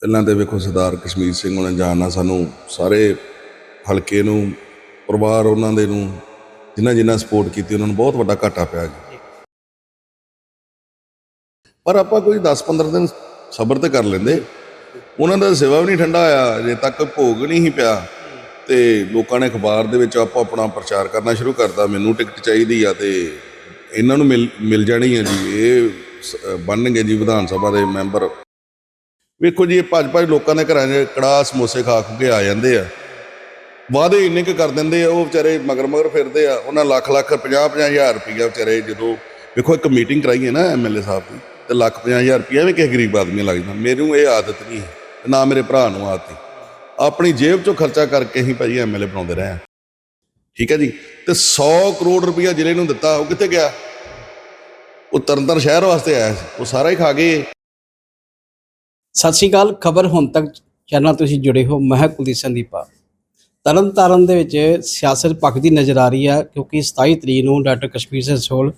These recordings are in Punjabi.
ਪਹਿਲਾਂ ਤੇ ਵੇਖੋ ਸਰਦਾਰ ਕਸ਼ਮੀਰ ਸਿੰਘ ਉਹਨਾਂ ਜਾਣਨਾ ਸਾਨੂੰ ਸਾਰੇ ਹਲਕੇ ਨੂੰ, ਪਰਿਵਾਰ ਉਹਨਾਂ ਦੇ ਨੂੰ, ਜਿਨ੍ਹਾਂ ਜਿਨ੍ਹਾਂ ਸਪੋਰਟ ਕੀਤੀ ਉਹਨਾਂ ਨੂੰ ਬਹੁਤ ਵੱਡਾ ਘਾਟਾ ਪਿਆ ਜੀ। ਪਰ ਆਪਾਂ ਕੋਈ 10-15 ਦਿਨ ਸਬਰ ਤੇ ਕਰ ਲੈਂਦੇ। ਉਹਨਾਂ ਦਾ ਸੇਵਾ ਵੀ ਨਹੀਂ ਠੰਡਾ ਆਇਆ ਜੇ ਤੱਕ ਭੋਗ ਨਹੀਂ ਸੀ ਪਿਆ। ਤੇ ਲੋਕਾਂ ਨੇ ਅਖਬਾਰ ਦੇ ਵਿੱਚ ਆਪੋ ਆਪਣਾ ਪ੍ਰਚਾਰ ਕਰਨਾ ਸ਼ੁਰੂ ਕਰਤਾ, ਮੈਨੂੰ ਟਿਕਟ ਚਾਹੀਦੀ ਆ ਤੇ ਇਹਨਾਂ ਨੂੰ ਮਿਲ ਮਿਲ ਜਾਣੀ ਆ ਜੀ। ਇਹ ਸ- ਬਣਨਗੇ ਜੀ ਵਿਧਾਨ ਸਭਾ ਦੇ ਮੈਂਬਰ। ਵੇਖੋ ਜੀ, ਇਹ ਭੱਜ ਭੱਜ ਲੋਕਾਂ ਦੇ ਘਰਾਂ 'ਚ ਕੜਾਹ ਸਮੋਸੇ ਖਾ ਖੂ ਕੇ ਆ ਜਾਂਦੇ ਆ। ਵਾਅਦੇ ਇੰਨੇ ਕੁ ਕਰ ਦਿੰਦੇ ਆ, ਉਹ ਵਿਚਾਰੇ ਮਗਰ ਮਗਰ ਫਿਰਦੇ ਆ। ਉਹਨਾਂ ਲੱਖ ਲੱਖ 50 50 ਹਜ਼ਾਰ ਰੁਪਈਆ ਵਿਚਾਰੇ ਜਦੋਂ ਵੇਖੋ, ਇੱਕ ਮੀਟਿੰਗ ਕਰਾਈ ਹੈ ਨਾ ਐਮਐਲਏ ਸਾਹਿਬ ਦੀ, ਤੇ ਲੱਖ 50 ਹਜ਼ਾਰ ਰੁਪਈਆ ਵੀ ਕਿਸੇ ਗਰੀਬ ਆਦਮੀ ਲੱਗ ਜਾਂਦਾ। ਮੈਨੂੰ ਇਹ ਆਦਤ ਨਹੀਂ ਹੈ ਨਾ ਮੇਰੇ ਭਰਾ ਨੂੰ ਆਦਤ ਹੈ ਆਪਣੀ ਜੇਬ ਚੋਂ ਖਰਚਾ ਕਰਕੇ ਹੀ ਭਾਈ ਐਮਐਲਏ ਬਣਾਉਂਦੇ ਰਹੇ ਆ ਠੀਕ ਹੈ ਜੀ? ਤੇ 100 ਕਰੋੜ ਰੁਪਈਆ ਜ਼ਿਲ੍ਹੇ ਨੂੰ ਦਿੱਤਾ, ਉਹ ਕਿੱਥੇ ਗਿਆ? ਉਹ ਤਰਨਤਾਰਨ ਸ਼ਹਿਰ ਵਾਸਤੇ ਆਇਆ ਉਹ ਸਾਰਾ ਹੀ ਖਾ ਗਏ। ਸਤਿ ਸ਼੍ਰੀ ਅਕਾਲ, ਖਬਰ ਹੁਣ ਤੱਕ ਚੈਨਲ ਤੁਸੀਂ ਜੁੜੇ ਹੋ ਮੈਂ ਕੁਲਦੀਪ ਸੰਦੀਪਾ ਤਰਨ ਤਾਰਨ ਦੇ ਵਿੱਚ ਸਿਆਸਤ ਭਖਦੀ ਨਜ਼ਰ ਆ ਰਹੀ ਹੈ ਕਿਉਂਕਿ 27 ਤਰੀਕ ਨੂੰ ਡਾਕਟਰ ਕਸ਼ਮੀਰ ਸਿੰਘ ਸੋਲ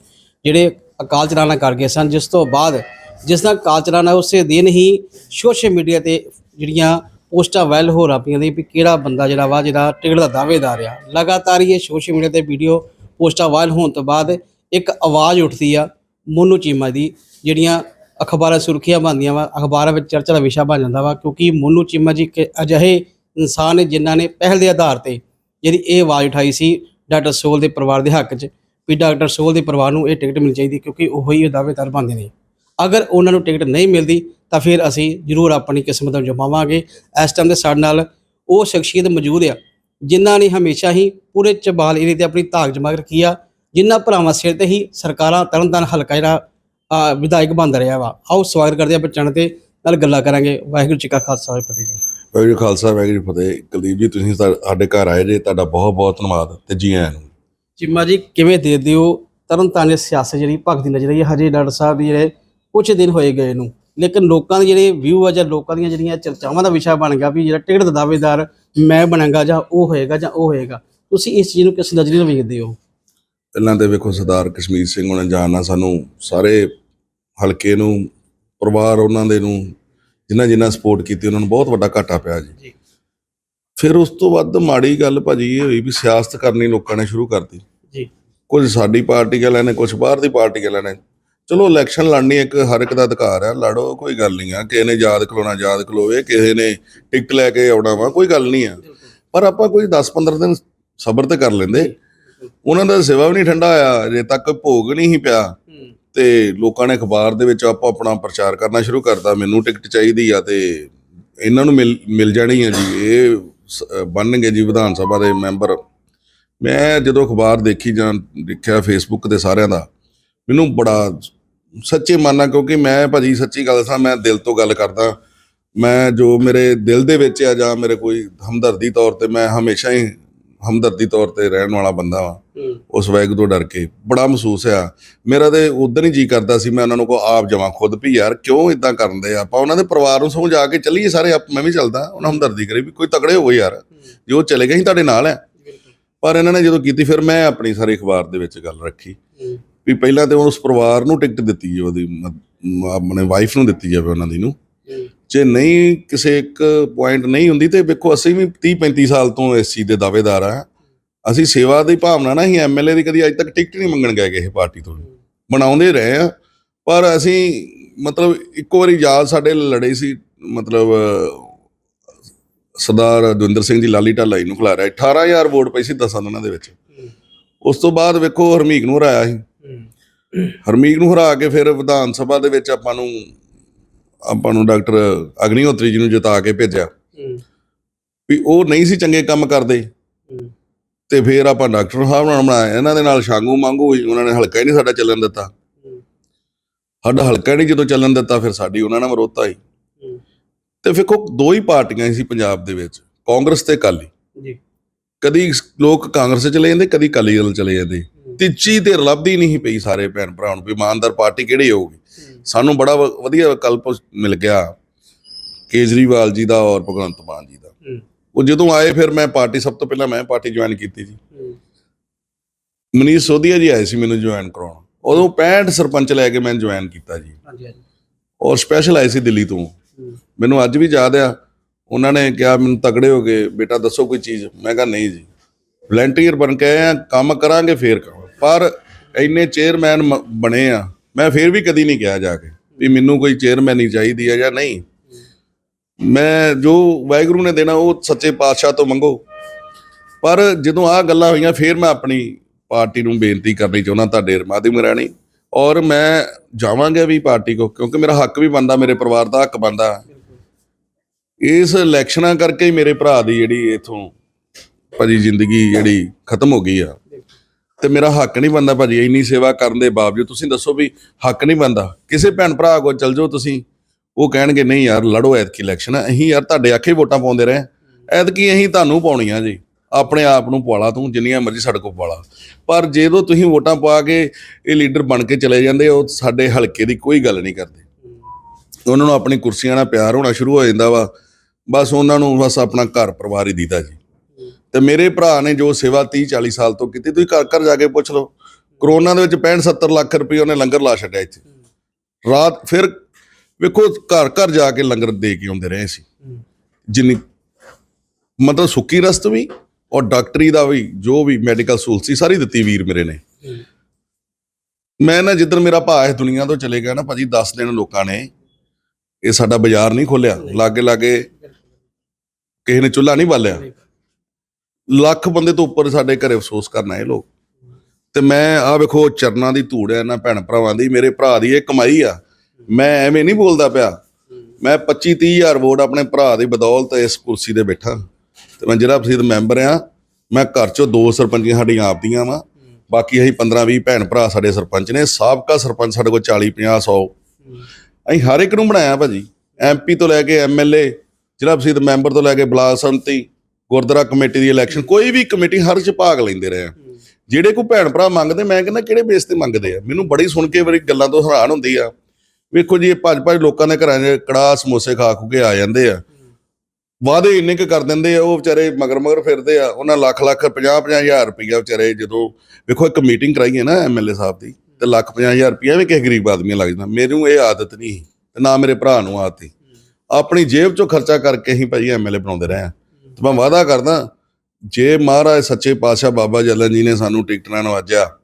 ਜਿਹੜੇ ਅਕਾਲ ਚਲਾਣਾ ਕਰ ਗਏ ਸਨ, ਜਿਸ ਤੋਂ ਬਾਅਦ ਜਿਸ ਦਾ ਅਕਾਲ ਚਲਾਣਾ ਉਸੇ ਦਿਨ ਹੀ ਸੋਸ਼ਲ ਮੀਡੀਆ ਤੇ ਜਿਹੜੀਆਂ ਪੋਸਟਾਂ ਵਾਇਰਲ ਹੋ ਰਹੀਆਂ ਨੇ ਵੀ ਕਿਹੜਾ ਬੰਦਾ ਜਿਹੜਾ ਵਾ ਜਿਹੜਾ ਟਿਕਟ ਦਾ ਦਾਅਵੇਦਾਰ ਆ ਲਗਾਤਾਰ ਹੀ ਇਹ ਸੋਸ਼ਲ ਮੀਡੀਆ ਤੇ ਵੀਡੀਓ ਪੋਸਟਾਂ ਵਾਇਰਲ ਹੋਣ ਤੋਂ ਬਾਅਦ ਇੱਕ ਆਵਾਜ਼ ਉੱਠਦੀ ਆ ਮੋਨੂ ਚੀਮਾ ਦੀ, ਜਿਹੜੀਆਂ ਅਖਬਾਰਾਂ ਸੁਰਖੀਆਂ ਬਣਦੀਆਂ ਵਾ, ਅਖਬਾਰਾਂ ਵਿੱਚ ਚਰਚਾ ਦਾ ਵਿਸ਼ਾ ਬਣ ਜਾਂਦਾ ਵਾ, ਕਿਉਂਕਿ ਮੋਨੂ ਚੀਮਾ ਜੀ ਇੱਕ ਅਜਿਹੇ ਇਨਸਾਨ ਨੇ ਜਿਨ੍ਹਾਂ ਨੇ ਪਹਿਲ ਦੇ ਆਧਾਰ ਤੇ ਜਿਹੜੀ ਇਹ ਆਵਾਜ਼ ਉਠਾਈ ਸੀ ਡਾਕਟਰ ਸੋਲ ਦੇ ਪਰਿਵਾਰ ਦੇ ਹੱਕ 'ਚ ਵੀ ਡਾਕਟਰ ਸੋਲ ਦੇ ਪਰਿਵਾਰ ਨੂੰ ਇਹ ਟਿਕਟ ਮਿਲਣੀ ਚਾਹੀਦੀ, ਕਿਉਂਕਿ ਉਹ ਹੀ ਦਾਅਵੇਦਾਰ ਬਣਦੇ ਨੇ। ਅਗਰ ਉਹਨਾਂ ਨੂੰ ਟਿਕਟ ਨਹੀਂ ਮਿਲਦੀ, ਤਾਂ ਫਿਰ ਅਸੀਂ ਜ਼ਰੂਰ ਆਪਣੀ ਕਿਸਮਤ ਨੂੰ ਜਮਾਵਾਂਗੇ। ਇਸ ਟਾਈਮ ਦੇ ਸਾਡੇ ਨਾਲ ਉਹ ਸ਼ਖਸੀਅਤ ਮੌਜੂਦ ਆ, ਜਿਨ੍ਹਾਂ ਨੇ ਹਮੇਸ਼ਾ ਹੀ ਪੂਰੇ ਚਬਾਲ ਏਰੀਏ ਤੇ ਆਪਣੀ ਧਾਕ ਜਮਾ ਰੱਖੀ ਆ, ਜਿਨ੍ਹਾਂ ਭਰਾਵਾਂ ਸਿਰ ਤੇ ਹੀ ਸਰਕਾਰਾਂ ਤਰਨਤਾਰਨ ਹਲਕਾ ਜਿਹੜਾ ਵਿਧਾਇਕ ਬਣ ਰਿਹਾ ਵਾ। ਆਓ ਸਵਾਗਤ ਕਰਦੇ ਆ ਬੱਚਣ ਤੇ ਨਾਲ ਗੱਲਾਂ ਕਰਾਂਗੇ। ਵਾਹਿਗੁਰੂ ਜੀ ਕਾ ਖਾਲਸਾ ਵਾਹਿਗੁਰੂ ਜੀ ਕੀ ਫਤਿਹ ਜੀ। ਵਾਹਿਗੁਰੂ ਖਾਲਸਾ ਵਾਹਿਗੁਰੂ ਫਤਿਹ। ਕੁਲਦੀਪ ਜੀ ਤੁਸੀਂ ਸਾਡੇ ਘਰ ਆਏ ਜੇ ਤੁਹਾਡਾ ਬਹੁਤ ਬਹੁਤ ਧੰਨਵਾਦ ਤੇ ਜੀ ਆਇਆਂ ਨੂੰ। ਚਿੰਮਾ ਜੀ ਕਿਵੇਂ ਦੇ ਦਿਓ? ਤਰਨਤਾਰਨ ਦੀ ਸਿਆਸਤ ਜਿਹੜੀ ਭਗਤੀ ਨਜ਼ਰ ਆਈ ਹੈ ਹਜੇ ਡਾਕਟਰ ਸਾਹਿਬ ਦੀ ਜਿਹੜੇ ਕੁਝ ਦਿਨ ਹੋਏ ਗਏ ਨੂੰ। ਲੇਕਿਨ ਲੋਕਾਂ ਦੇ ਜਿਹੜੇ ਵਿਊ ਆ ਜਾਂ ਲੋਕਾਂ ਦੀਆਂ ਜਿਹੜੀਆਂ ਚਰਚਾਵਾਂ ਦਾ ਵਿਸ਼ਾ ਬਣ ਗਿਆ ਵੀ ਜਿਹੜਾ ਟਿਕਟ ਦਾ ਦਾਅਵੇਦਾਰ ਮੈਂ ਬਣਾਂਗਾ ਜਾਂ ਉਹ ਹੋਏਗਾ ਜਾਂ ਉਹ ਹੋਏਗਾ। ਤੁਸੀਂ ਇਸ ਚੀਜ਼ ਨੂੰ ਕਿਸ ਨਜ਼ਰੀਏ ਨਾਲ ਵੇਖਦੇ ਹੋ? ਪਹਿਲਾਂ ਤੇ ਵੇਖੋ ਸਰਦਾਰ ਕਸ਼ਮੀਰ ਸਿੰਘ ਉਹਨਾਂ ਜਾਣਨਾ ਸਾਨੂੰ ਸਾਰੇ ਹਲਕੇ ਨੂੰ ਪਰਿਵਾਰ ਉਹਨਾਂ ਦੇ ਨੂੰ ਜਿਨ੍ਹਾਂ ਜਿਨ੍ਹਾਂ ਸਪੋਰਟ ਕੀਤੀ ਉਹਨਾਂ ਨੂੰ ਬਹੁਤ ਵੱਡਾ ਘਾਟਾ ਪਿਆ ਜੀ। ਫਿਰ ਉਸ ਤੋਂ ਵੱਧ ਮਾੜੀ ਗੱਲ ਭਾਜੀ ਇਹ ਹੋਈ ਵੀ ਸਿਆਸਤ ਕਰਨੀ ਲੋਕਾਂ ਨੇ ਸ਼ੁਰੂ ਕਰਤੀ। ਜੀ। ਕੁਝ ਸਾਡੀ ਪਾਰਟੀ ਵਾਲਿਆਂ ਨੇ ਕੁਝ ਬਾਹਰ ਦੀ ਪਾਰਟੀ ਵਾਲਿਆਂ ਨੇ ਚਲੋ ਇਲੈਕਸ਼ਨ ਲੜਨੀ ਇੱਕ ਹਰ ਇੱਕ ਦਾ ਅਧਿਕਾਰ ਹੈ ਲੜੋ ਕੋਈ ਗੱਲ ਨਹੀਂ ਆ ਕਿਸੇ ਨੇ ਯਾਦ ਖਲੋਣਾ ਯਾਦ ਖਲੋਵੇ ਕਿਸੇ ਨੇ ਟਿਕਟ ਲੈ ਕੇ ਆਉਣਾ ਵਾ ਕੋਈ ਗੱਲ ਨਹੀਂ ਆ। ਪਰ ਆਪਾਂ ਕੋਈ 10-15 ਦਿਨ ਸਬਰ ਤੇ ਕਰ ਲੈਂਦੇ। ਉਹਨਾਂ ਦਾ ਸੇਵਾ ਵੀ ਨਹੀਂ ਠੰਡਾ ਆਇਆ ਜੇ ਤੱਕ ਭੋਗ ਨਹੀਂ ਸੀ ਪਿਆ। ਤੇ ਲੋਕਾਂ ਨੇ ਅਖਬਾਰ ਦੇ ਵਿੱਚ ਆਪੋ ਆਪਣਾ ਪ੍ਰਚਾਰ ਕਰਨਾ ਸ਼ੁਰੂ ਕਰਤਾ ਮੈਨੂੰ ਟਿਕਟ ਚਾਹੀਦੀ ਆ ਤੇ ਇਹਨਾਂ ਨੂੰ ਮਿਲ ਮਿਲ ਜਾਣੀ ਹੈ ਜੀ ਇਹ ਸ- ਬਣਨਗੇ ਜੀ ਵਿਧਾਨ ਸਭਾ ਦੇ ਮੈਂਬਰ। ਮੈਂ ਜਦੋਂ ਅਖਬਾਰ ਦੇਖੀ ਜਾਂ ਦੇਖਿਆ ਫੇਸਬੁੱਕ ਤੇ ਸਾਰਿਆਂ ਦਾ ਮੈਨੂੰ ਬੜਾ ਸੱਚੇ ਮਾਨਾ ਕਿਉਂਕਿ ਮੈਂ ਭਾਜੀ ਸੱਚੀ ਗੱਲ ਦੱਸਾਂ ਮੈਂ ਦਿਲ ਤੋਂ ਗੱਲ ਕਰਦਾ। ਮੈਂ ਜੋ ਮੇਰੇ ਦਿਲ ਦੇ ਵਿੱਚ ਆ ਜਾਂ ਮੇਰੇ ਕੋਈ ਹਮਦਰਦੀ ਤੌਰ ਤੇ ਮੈਂ ਹਮੇਸ਼ਾ ਹੀ ਹਮਦਰਦੀ ਤੌਰ ਤੇ ਰਹਿਣ ਵਾਲਾ ਬੰਦਾ ਵਾਂ। ਉਸ ਵੈਗ ਤੋਂ ਡਰ ਕੇ ਬੜਾ ਮਹਿਸੂਸ ਆ ਮੇਰਾ ਤੇ ਉਦੋਂ ਹੀ ਜੀ ਕਰਦਾ ਸੀ ਮੈਂ ਉਹਨਾਂ ਨੂੰ ਕੋ ਆਪ ਜਮਾ ਖੁਦ ਵੀ ਯਾਰ ਕਿਉਂ ਇਦਾਂ ਕਰਨ ਦੇ ਆ? ਆਪਾਂ ਉਹਨਾਂ ਦੇ ਪਰਿਵਾਰ ਨੂੰ ਸਮਝਾ ਕੇ ਚੱਲੀਏ ਸਾਰੇ ਆਪ ਮੈਂ ਵੀ ਚੱਲਦਾ ਉਹਨਾਂ ਹਮਦਰਦੀ ਕਰੀ ਵੀ ਕੋਈ ਤਕੜੇ ਹੋਵੋ ਯਾਰ। ਜੇ ਉਹ ਚਲੇ ਗਏ ਸੀ ਤੁਹਾਡੇ ਨਾਲ ਆ ਪਰ ਇਹਨਾਂ ਨੇ ਜਦੋਂ ਕੀਤੀ ਫਿਰ ਮੈਂ ਆਪਣੀ ਸਾਰੀ ਅਖਬਾਰ ਦੇ ਵਿੱਚ ਗੱਲ ਰੱਖੀ। ਵੀ ਪਹਿਲਾਂ ਤੇ ਉਸ ਪਰਿਵਾਰ ਨੂੰ ਟਿਕਟ ਦਿੱਤੀ ਜਾਵੇ ਉਹਦੀ ਆਪਣੇ ਵਾਈਫ ਨੂੰ ਦਿੱਤੀ ਜਾਵੇ ਉਹਨਾਂ ਦੀ ਨੂੰ। ਜੇ ਨਹੀਂ ਕਿਸੇ ਇੱਕ ਪੁਆਇੰਟ ਨਹੀਂ ਹੁੰਦੀ ਤੇ ਵੇਖੋ ਅਸੀਂ ਵੀ 30 35 ਸਾਲ ਤੋਂ ਇਸ ਚੀਜ਼ ਦੇ ਦਾਅਵੇਦਾਰ ਆ। ਅਸੀਂ ਸੇਵਾ ਦੀ ਭਾਵਨਾ ਨਾਲ ਹੀ ਐਮਐਲਏ ਦੀ ਕਦੀ ਅੱਜ ਤੱਕ ਟਿਕਟ ਨਹੀਂ ਮੰਗਣ ਗਏ ਕਿਸੇ ਪਾਰਟੀ ਤੋਂ। ਬਣਾਉਂਦੇ ਰਹੇ ਆ ਪਰ ਅਸੀਂ ਮਤਲਬ ਇੱਕੋ ਵਾਰੀ ਯਾਦ ਸਾਡੇ ਲੜੇ ਸੀ ਮਤਲਬ ਸਰਦਾਰ ਦਵਿੰਦਰ ਸਿੰਘ ਜੀ ਲਾਲੀ ਢਾਲਾ ਜੀ ਨੂੰ ਖਿਲਾਰਿਆ। 18000 ਵੋਟ ਪਈ ਸੀ ਦਸਾਂ ਦਿਨਾਂ ਦੇ ਵਿੱਚ। ਉਸ ਤੋਂ ਬਾਅਦ ਵੇਖੋ ਹਰਮੀਕ ਨੂੰ ਹਰਾਇਆ ਸੀ। ਹਰਮੀਕ ਨੂੰ ਹਰਾ ਕੇ ਫਿਰ ਵਿਧਾਨ ਸਭਾ ਦੇ ਵਿੱਚ ਆਪਾਂ ਨੂੰ ਆਪਾਂ ਨੂੰ ਡਾਕਟਰ ਅਗਨੀਹੋਤਰੀ ਜੀ ਨੂੰ ਜਿਤਾ ਕੇ ਭੇਜਿਆ। ਵੀ ਉਹ ਨਹੀਂ ਸੀ ਚੰਗੇ ਕੰਮ ਕਰਦੇ। ਤੇ ਫਿਰ ਆਪਾਂ ਡਾਕਟਰ ਸਾਹਿਬ ਨਾਲ ਬਣਾਇਆ। ਇਹਨਾਂ ਦੇ ਨਾਲ ਸ਼ਾਂਗੂ ਮੰਗੂ ਹੋਈ ਉਹਨਾਂ ਨੇ ਹਲਕਾ ਹੀ ਨਹੀਂ ਸਾਡਾ ਚੱਲਣ ਦਿੱਤਾ। ਸਾਡਾ ਹਲਕਾ ਨਹੀਂ ਜਦੋਂ ਚੱਲਣ ਦਿੱਤਾ ਫਿਰ ਸਾਡੀ ਉਹਨਾਂ ਨਾਲ ਮਰੋਤਾ ਹੀ। ਤੇ ਵੇਖੋ ਦੋ ਹੀ ਪਾਰਟੀਆਂ ਸੀ ਪੰਜਾਬ ਦੇ ਵਿੱਚ ਕਾਂਗਰਸ ਤੇ ਅਕਾਲੀ। ਜੀ। ਕਦੀ ਲੋਕ ਕਾਂਗਰਸ 'ਚ ਚਲੇ ਜਾਂਦੇ ਕਦੀ ਅਕਾਲੀ ਦਲ ਚਲੇ ਜਾਂਦੇ। ਤੀਜੀ ਤੇ ਲੱਭਦੀ ਨਹੀਂ ਪਈ ਸਾਰੇ ਭੈਣ ਭਰਾ ਨੂੰ ਵੀ ਇਮਾਨਦਾਰ ਪਾਰਟੀ ਕਿਹੜੀ ਹੋਊਗੀ? ਸਾਨੂੰ ਬੜਾ ਵਧੀਆ ਵਿਕਲਪ ਮਿਲ ਗਿਆ ਕੇਜਰੀਵਾਲ ਜੀ ਦਾ ਔਰ ਭਗਵੰਤ ਮਾਨ ਜੀ ਦਾ। ਉਹ ਜਦੋਂ ਆਏ ਫਿਰ ਮੈਂ ਪਾਰਟੀ ਸਭ ਤੋਂ ਪਹਿਲਾਂ ਮੈਂ ਪਾਰਟੀ ਜੁਆਇਨ ਕੀਤੀ ਜੀ। ਮਨੀਸ਼ ਸੋਧੀਆ ਜੀ ਆਏ ਸੀ ਮੈਨੂੰ ਜੁਆਇਨ ਕਰਾਉਣ। ਉਦੋਂ 65 ਸਰਪੰਚ ਲੈ ਕੇ ਮੈਂ ਜੁਆਇਨ ਕੀਤਾ ਜੀ। ਹਾਂਜੀ ਹਾਂਜੀ। ਔਰ ਸਪੈਸ਼ਲ ਆਏ ਸੀ ਦਿੱਲੀ ਤੋਂ। ਮੈਨੂੰ ਅੱਜ ਵੀ ਯਾਦ ਆ ਉਹਨਾਂ ਨੇ ਕਿਹਾ ਮੈਨੂੰ ਤਗੜੇ ਹੋ ਗਏ ਬੇਟਾ ਦੱਸੋ ਕੋਈ ਚੀਜ਼। ਮੈਂ ਕਿਹਾ ਨਹੀਂ ਜੀ। ਵਲੰਟੀਅਰ ਬਣ ਕੇ ਆਏ ਆ ਕੰਮ ਕਰਾਂਗੇ ਫੇਰ ਕਰਾਂਗੇ। ਪਰ ਇੰਨੇ ਚੇਅਰਮੈਨ ਬਣੇ ਆ ਮੈਂ ਫੇਰ ਵੀ ਕਦੀ ਨਹੀਂ ਕਿਹਾ ਜਾ ਕੇ ਵੀ ਮੈਨੂੰ ਕੋਈ ਚੇਅਰਮੈਨ ਹੀ ਚਾਹੀਦੀ ਹੈ ਜਾਂ ਨਹੀਂ। ਮੈਂ ਜੋ ਵਾਹਿਗੁਰੂ ਨੇ ਦੇਣਾ ਉਹ ਸੱਚੇ ਪਾਤਸ਼ਾਹ ਤੋਂ ਮੰਗੋ। ਪਰ ਜਦੋਂ ਆਹ ਗੱਲਾਂ ਹੋਈਆਂ, ਫੇਰ ਮੈਂ ਆਪਣੀ ਪਾਰਟੀ ਨੂੰ ਬੇਨਤੀ ਕਰਨੀ ਚਾਹੁੰਦਾ ਤੁਹਾਡੇ ਮਾਧਿਅਮ ਰਾਣੀ। ਔਰ ਮੈਂ ਜਾਵਾਂਗਾ ਵੀ ਪਾਰਟੀ ਕੋ, ਕਿਉਂਕਿ ਮੇਰਾ ਹੱਕ ਵੀ ਬੰਦਾ ਮੇਰੇ ਪਰਿਵਾਰ ਦਾ ਹੱਕ ਬੰਦਾ ਇਸ ਇਲੈਕਸ਼ਨਾਂ ਕਰਕੇ ਹੀ ਮੇਰੇ ਭਰਾ ਦੀ ਜਿਹੜੀ ਇਥੋਂ ਭਾਜੀ ਜ਼ਿੰਦਗੀ ਜਿਹੜੀ ਖਤਮ ਹੋ ਗਈ ਆ। ਤੇ ਮੇਰਾ ਹੱਕ ਨਹੀਂ ਬੰਦਾ ਭਾਜੀ ਇੰਨੀ ਸੇਵਾ ਕਰਨ ਦੇ ਬਾਵਜੂਦ। ਤੁਸੀਂ ਦੱਸੋ ਵੀ ਹੱਕ ਨਹੀਂ ਬੰਦਾ ਕਿਸੇ ਭੈਣ ਭਰਾ ਕੋਲ ਚਲ ਜਾਓ ਤੁਸੀਂ, ਉਹ ਕਹਿਣਗੇ, ਨਹੀਂ ਯਾਰ, ਲੜੋ ਐਤਕੀ ਇਲੈਕਸ਼ਨ ਅਸੀਂ ਯਾਰ ਤੁਹਾਡੇ ਆਖੇ ਵੋਟਾਂ ਪਾਉਂਦੇ ਰਹੇ। ਐਤਕੀ ਅਸੀਂ ਤੁਹਾਨੂੰ ਪਾਉਣੀਆਂ ਜੀ। ਆਪਣੇ ਆਪ ਨੂੰ ਪਵਾਲਾ ਤੂੰ, ਜਿੰਨੀਆਂ ਮਰਜ਼ੀ ਸਾਡੇ ਕੋਲ ਪਵਾਲਾ ਪਰ ਜਦੋਂ ਤੁਸੀਂ ਵੋਟਾਂ ਪਾ ਕੇ ਇਹ ਲੀਡਰ ਬਣ ਕੇ ਚਲੇ ਜਾਂਦੇ ਉਹ ਸਾਡੇ ਹਲਕੇ ਦੀ ਕੋਈ ਗੱਲ ਨਹੀਂ ਕਰਦੇ। ਉਹਨਾਂ ਨੂੰ ਆਪਣੀ ਕੁਰਸੀਆਂ ਨਾਲ ਪਿਆਰ ਹੋਣਾ ਸ਼ੁਰੂ ਹੋ ਜਾਂਦਾ ਵਾ। ਬਸ ਉਹਨਾਂ ਨੂੰ ਬਸ ਆਪਣਾ ਘਰ ਪਰਿਵਾਰ ਹੀ ਦੀਦਾ ਜੀ। ਤੇ ਮੇਰੇ ਭਰਾ ਨੇ ਜੋ ਸੇਵਾ 30 40 ਸਾਲ ਤੋਂ ਕੀਤੀ ਤੁਸੀਂ ਘਰ ਘਰ ਜਾ ਕੇ ਪੁੱਛ ਲਓ। ਕਰੋਨਾ ਦੇ ਵਿੱਚ 65 70 ਲੱਖ ਰੁਪਏ ਉਹਨੇ ਲੰਗਰ ਲਾ ਛੱਡਿਆ ਇੱਥੇ। ਰਾਤ ਫਿਰ ਵੇਖੋ ਘਰ ਘਰ ਜਾ ਕੇ ਲੰਗਰ ਦੇ ਕੇ ਆਉਂਦੇ ਰਹੇ ਸੀ ਜਿੰਨੀ ਮਤਲਬ ਸੁੱਕੀ ਰਸਤ ਵੀ ਔਰ ਡਾਕਟਰੀ ਦਾ ਵੀ ਜੋ ਵੀ ਮੈਡੀਕਲ ਸਹੂਲਤ ਸੀ ਸਾਰੀ ਦਿੱਤੀ ਵੀਰ ਮੇਰੇ ਨੇ। ਮੈਂ ਨਾ ਜਿੱਦਣ ਮੇਰਾ ਭਾ ਇਸ ਦੁਨੀਆ ਤੋਂ ਚਲੇ ਗਿਆ ਨਾ ਭਾਜੀ 10 ਦਿਨ ਲੋਕਾਂ ਨੇ ਇਹ ਸਾਡਾ ਬਾਜ਼ਾਰ ਨਹੀਂ ਖੋਲਿਆ ਲਾਗੇ ਲਾਗੇ ਕਿਸੇ ਨੇ ਚੁੱਲ੍ਹਾ ਨਹੀਂ ਬਾਲਿਆ। ਲੱਖ ਬੰਦੇ ਤੋਂ ਉੱਪਰ ਸਾਡੇ ਘਰੇ ਅਫਸੋਸ ਕਰਨ ਆਏ ਲੋਕ। ਤੇ ਮੈਂ ਆ ਵੇਖੋ, ਚਰਨਾਂ ਦੀ ਧੂੜ ਹੈ, ਇਹਨਾਂ ਭੈਣ ਭਰਾਵਾਂ ਦੀ, ਮੇਰੇ ਭਰਾ ਦੀ, ਇਹ ਕਮਾਈ ਆ। ਮੈਂ ਐਵੇਂ ਨਹੀਂ ਬੋਲਦਾ ਪਿਆ। ਮੈਂ 25 30 ਹਜ਼ਾਰ ਵੋਟ ਆਪਣੇ ਭਰਾ ਦੀ ਬਦੌਲਤ ਇਸ ਕੁਰਸੀ ਤੇ ਬੈਠਾ। ਤੇ ਮੈਂ ਜਿਹੜਾ ਪ੍ਰਸਿੱਧ ਮੈਂਬਰ ਆ। ਮੈਂ ਘਰ ਚੋਂ ਦੋ ਸਰਪੰਚੀਆਂ ਸਾਡੀਆਂ ਆਪਦੀਆਂ ਵਾ। ਬਾਕੀ ਅਸੀਂ 15 20 ਭੈਣ ਭਰਾ ਸਾਡੇ ਸਰਪੰਚ ਨੇ। ਸਾਬਕਾ ਸਰਪੰਚ ਸਾਡੇ ਕੋਲ 40 50 100 ਅਸੀਂ ਹਰ ਇੱਕ ਨੂੰ ਬਣਾਇਆ ਭਾਜੀ। ਐਮਪੀ ਤੋਂ ਲੈ ਕੇ ਐਮਐਲਏ ਜ਼ਿਲ੍ਹਾ ਪ੍ਰਸਿੱਧ ਮੈਂਬਰ ਤੋਂ ਲੈ ਕੇ ਬਲਾਕ ਸੰਮਤੀ ਗੁਰਦੁਆਰਾ ਕਮੇਟੀ ਦੀ ਇਲੈਕਸ਼ਨ ਕੋਈ ਵੀ ਕਮੇਟੀ ਹਰ ਚ ਭਾਗ ਲੈਂਦੇ ਰਹੇ ਆ। ਜਿਹੜੇ ਕੋਈ ਭੈਣ ਭਰਾ ਮੰਗਦੇ, ਮੈਂ ਕਹਿੰਦਾ ਕਿਹੜੇ ਬੇਸ ਤੇ ਮੰਗਦੇ ਆ? ਮੈਨੂੰ ਬੜੀ ਸੁਣ ਕੇ ਵਾਰੀ ਗੱਲਾਂ ਤੋਂ ਹੈਰਾਨ ਹੁੰਦੀ ਆ। ਵੇਖੋ ਜੀ, ਇਹ ਭੱਜ ਭੱਜ ਲੋਕਾਂ ਦੇ ਘਰਾਂ 'ਚ ਕੜਾਹ ਸਮੋਸੇ ਖਾ ਖੂ ਕੇ ਆ ਜਾਂਦੇ ਆ। ਵਾਅਦੇ ਇੰਨੇ ਕੁ ਕਰ ਦਿੰਦੇ ਆ, ਉਹ ਵਿਚਾਰੇ ਮਗਰ ਮਗਰ ਫਿਰਦੇ ਆ। ਉਹਨਾਂ ਲੱਖ ਲੱਖ 50 50 ਹਜ਼ਾਰ ਰੁਪਈਆ ਵਿਚਾਰੇ ਜਦੋਂ, ਵੇਖੋ ਇੱਕ ਮੀਟਿੰਗ ਕਰਾਈ ਹੈ ਨਾ ਐਮਐਲਏ ਸਾਹਿਬ ਦੀ, ਤੇ ਲੱਖ 50 ਹਜ਼ਾਰ ਰੁਪਈਆ ਵੀ ਕਿਸੇ ਗਰੀਬ ਆਦਮੀ ਲੱਗ ਜਾਂਦਾ। ਮੈਨੂੰ ਇਹ ਆਦਤ ਨਹੀਂ ਸੀ, ਤੇ ਨਾ ਮੇਰੇ ਭਰਾ ਨੂੰ ਆਦਤ ਸੀ। ਆਪਣੀ ਜੇਬ ਚੋਂ ਖਰਚਾ ਕਰਕੇ ਹੀ ਭਾਈ ਐਮਐਲਏ ਬਣਾਉਂਦੇ ਰਹੇ ਆ। ਤੇ ਮੈਂ ਵਾਅਦਾ ਕਰਦਾ ਜੇ ਮਹਾਰਾਜ ਸੱਚੇ ਪਾਤਸ਼ਾਹ ਬਾਬਾ ਜਲਨ ਜੀ ਨੇ ਸਾਨੂੰ ਟਿਕਟਾਂ ਨਵਾਜਿਆ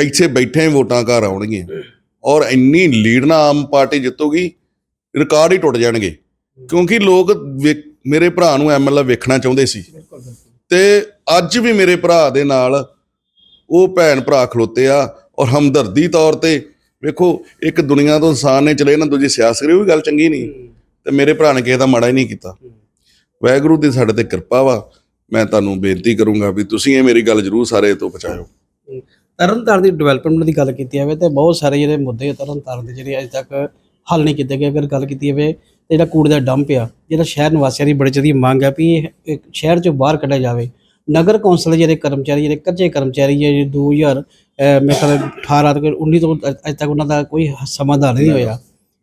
ਇੱਥੇ ਬੈਠੇ ਵੋਟਾਂ ਘਰ ਆਉਣਗੀਆਂ। ਔਰ ਇੰਨੀ ਲੀਡ ਨਾਲ ਆਮ ਪਾਰਟੀ ਜਿੱਤੂਗੀ ਰਿਕਾਰਡ ਹੀ ਟੁੱਟ ਜਾਣਗੇ। ਕਿਉਂਕਿ ਲੋਕ ਮੇਰੇ ਭਰਾ ਨੂੰ ਐਮਐਲਏ ਵੇਖਣਾ ਚਾਹੁੰਦੇ ਸੀ। ਤੇ ਅੱਜ ਵੀ ਮੇਰੇ ਭਰਾ ਦੇ ਨਾਲ ਉਹ ਭੈਣ ਭਰਾ ਖਲੋਤੇ ਆ ਔਰ ਹਮਦਰਦੀ ਤੌਰ ਤੇ ਵੇਖੋ ਇੱਕ ਦੁਨੀਆ ਤੋਂ ਇਨਸਾਨ ਨੇ ਚਲੇ ਨਾ ਦੂਜੀ ਸਿਆਸਤ ਕਰੀ ਉਹ ਵੀ ਗੱਲ ਚੰਗੀ ਨਹੀਂ। ਤੇ ਮੇਰੇ ਭਰਾ ਨੇ ਕਿਸੇ ਦਾ ਮਾੜਾ ਹੀ ਨਹੀਂ ਕੀਤਾ। ਵਾਹਿਗੁਰੂ ਦੀ ਸਾਡੇ ਤੇ ਕਿਰਪਾ ਵਾ। ਮੈਂ ਤੁਹਾਨੂੰ ਬੇਨਤੀ ਕਰੂੰਗਾ ਵੀ ਤੁਸੀਂ ਇਹ ਮੇਰੀ ਗੱਲ ਜ਼ਰੂਰ ਸਾਰੇ ਤੋਂ ਪਹੁੰਚਾਇਓ। ਤਰਨਤਾਰਨ ਦੀ ਡਿਵੈਲਪਮੈਂਟ ਦੀ ਗੱਲ ਕੀਤੀ ਜਾਵੇ ਤੇ ਬਹੁਤ ਸਾਰੇ ਜਿਹੜੇ ਮੁੱਦੇ ਤਰਨਤਾਰਨ ਦੇ ਜਿਹੜੇ ਅਜੇ ਤੱਕ ਹੱਲ ਨਹੀਂ ਕੀਤੇ ਗਏ। ਅਗਰ ਗੱਲ ਕੀਤੀ ਜਾਵੇ ਤੇ ਜਿਹੜਾ ਕੂੜੇ ਦਾ ਡੰਪ ਆ, ਜਿਹੜਾ ਸ਼ਹਿਰ ਨਿਵਾਸੀਆਂ ਦੀ ਬੜੀ ਜਦੀ ਮੰਗ ਹੈ ਵੀ ਇਹ ਸ਼ਹਿਰ ਚੋਂ ਬਾਹਰ ਕੱਢਿਆ ਜਾਵੇ। ਨਗਰ ਕੌਂਸਲ ਦੇ ਜਿਹੜੇ ਕਰਮਚਾਰੀ, ਜਿਹੜੇ ਕੱਚੇ ਕਰਮਚਾਰੀ ਹੈ ਜਿਹੜੇ 2000 ਅਹ, ਮੇਰੇ ਖਿਆਲ 18 ਤੋਂ 19 ਤੋਂ ਅਜੇ ਤੱਕ ਉਹਨਾਂ ਦਾ ਕੋਈ ਸਮਾਧਾਨ ਨਹੀਂ ਹੋਇਆ।